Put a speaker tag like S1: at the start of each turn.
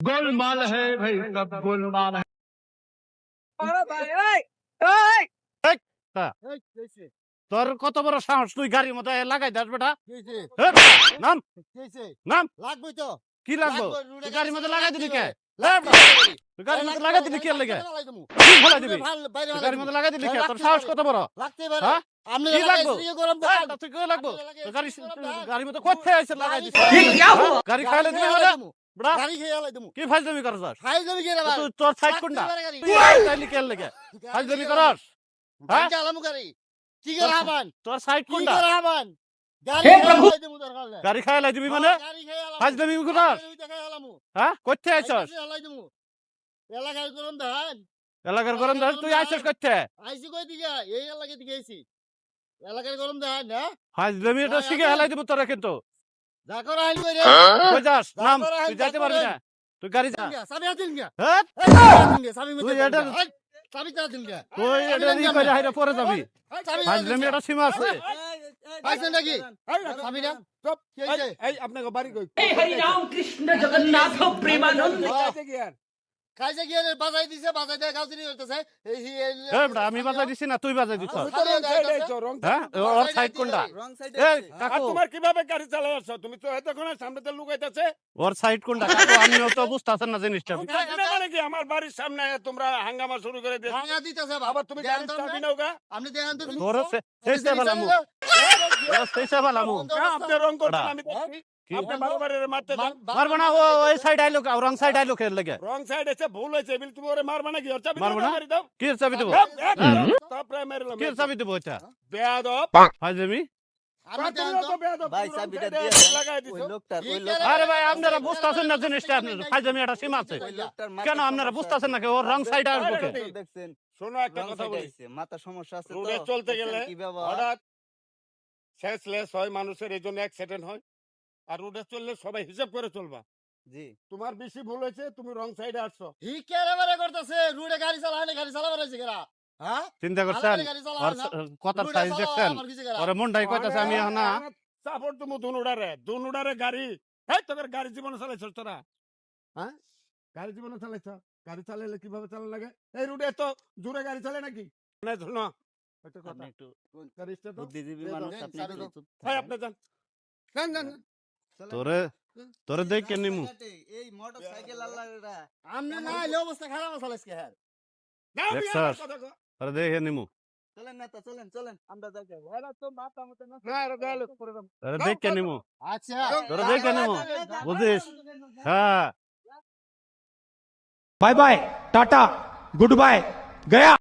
S1: গোলমাল হে ভাই সব গোলমাল হে।
S2: তোর কত বড় সাহস তুই গাড়ির মতো লাগাই দাস বেটা। নাম। নাম।
S3: লাগবে তো।
S2: কি লাগবো? গাড়ির মতো লাগাই
S3: দিবি
S2: কে? দিবি কে লাগে?
S3: ভালো
S2: সাহস কত বড়? হ্যাঁ? লাগবো? তুই কই লাগবো? গাড়ি গাড়ির
S3: মতো
S2: হ্যাঁ? গাড়ি খাইলে দিবি
S3: খেয়ে
S2: মানে
S3: আলাই দেবো।
S2: বেটা
S3: গাড়ি খেয়ে আলাই দেবো।
S2: কি ফাইজলামি করছ
S3: খাই দেবি রে?
S2: তুই তোর সাইড
S3: লাগতে
S2: কোনটা
S3: পারে গাড়ি।
S2: তুই কে লেগে ফাইজলামি
S3: খেয়ে
S2: হ্যাঁ?
S3: গাড়ি। কি হাবান?
S2: তোর সাইড
S3: কি
S2: কোনটা
S3: করে হাবান? গাড়ি খেয়ে আলাই দরকার নাই।
S2: গাড়ি খাইলাই দিবি মানে
S3: হ্যাঁ, গাড়ি খেয়ে আলামু।
S2: ফাইজলামি
S3: খেয়ে আলামু।
S2: হ্যাঁ কোথায় আইছস
S3: আলাই দেবো। এলাকায় গরম দেন।
S2: এলাকার গরম ধর তুই আইছস কোথায়
S3: আইসি কই দিকে? এই এলাকায় দিকে আইসি। এলাকায় গরম দেন, হ্যাঁ?
S2: ফাইজলামি এটা
S3: হ্যাঁ,
S2: শিখে হেলাই দিব তোরা কিন্তু
S3: যা কর আইন কই রে
S2: কই যাস নাম তুই যাইতে পারবি না তুই গাড়ি যা
S3: সাবি আদিন গিয়া
S2: হ্যাঁ
S3: সাবি মে
S2: তুই এটা
S3: সাবি তা দিন গিয়া
S2: তুই এটা নি কই হাইরা পরে যাবি ফাইজলামি এটা সীমা আছে
S3: পাইছেন নাকি সাবি না সব কি হইছে
S4: এই আপনাকে বাড়ি কই হরি রাম কৃষ্ণ জগন্নাথ প্রেমানন্দ যাইতে গিয়া
S3: খাইছে কি রে? বাজাই দিছে, বাজাই দিয়ে গাছরি হইতেছে।
S2: আমি বাজাই দিছি না তুই বাজাই দিছ।
S3: আমি আইছো,
S2: হ্যাঁ ওর সাইড কোনটা? এই কাকু।
S5: তোমার কীভাবে গাড়ি চালাই তুমি তো এতক্ষণ সামনে তো
S2: ওর সাইড কোনটা? কাকু আমিও তো বুঝতাছেন না জিনিসটা।
S5: মানে কি? আমার বাড়ির সামনে তোমরা হাঙ্গামা শুরু করে দিয়েছ।
S3: ভাঙা দিতেছে বাবা।
S5: আবার তুমি গাড়ি চাবি
S3: না?
S5: নাও
S3: আপনি দেখেন তো তুমি।
S2: তোর চেষ্টা পেলামু তোর চেষ্টা পেলামু
S5: হ্যাঁ, আপনি রং করছেন আমি
S2: মারবো না ওই সাইড আইলো রং সাইড আইলো খেল লাগে।
S5: রং সাইড এসে ভুল হয়েছে বিল তুমি ওরে মারবা নাকি? ওর চাবি
S2: মারবো না? কি চাবি দেবো?
S5: তারপরে মেরলাম
S2: কি চাবি দেবো এটা
S5: বেয়াদব।
S2: আপনারা বুঝতেছেন না জিনিসটা ফাইজলামি একটা সীমা আছে। কেন আপনারা বুঝতেছেন। নাকি ওর রং সাইড
S5: আর শোনো একটা কথা বলি।
S6: মাথার সমস্যা আছে
S5: রোডে চলতে গেলে হঠাৎ শেষলেস হয় মানুষের এই জন্য অ্যাক্সিডেন্ট হয় আর রোডে চললে সবাই হিসাব করে চলবা।
S6: জি।
S5: তোমার বেশি ভুল হয়েছে তুমি রং সাইডে আসছো।
S3: হি কেরে বারে করতেছে? রুডে গাড়ি চালায় না গাড়ি চালাবার আছে কেরা? হ্যাঁ?
S2: চিন্তা করছেন? কথার সাইজ দেখছেন? ওরে মনটাই কইতাছে আমি এখন না
S5: সাপোর্ট তুমি দুনুডারে দুনুডারে গাড়ি। হ্যাঁ তোদের গাড়ি জীবনে চালাইছ তোরা? হ্যাঁ? গাড়ি জীবন চালাইছ? গাড়ি চালাইলে কীভাবে চালানো লাগে? এই রোডে তো জোরে গাড়ি চালায় নাকি? না শোনো একটা কথা।
S6: আপনি একটু বুদ্ধিজীবী মানুষ আপনি একটু চুপ
S5: হ্যাঁ
S6: থাকেন।
S5: আপনি যান। যান যান যান।
S2: তোরে তোরে দেখ কেন
S6: নিমু। এই মোটরসাইকেল আল্লাহরা
S3: আমনে মানে না এই অবস্থা খারাপ আছে আজকে হ্যাঁ।
S2: দেখ স্যার আরে দেখ কেন নিমু।
S6: চলেন না তো চলেন চলেন আমরা যাই।
S5: যাই এরা তো মাথা মতো না আরে গাল করে দাম
S2: আরে দেখ কেন নিমু।
S3: আচ্ছা
S2: তোরে দেখ কেন নিমু। বুঝিস? হ্যাঁ।
S1: Bye bye tata good bye Gaya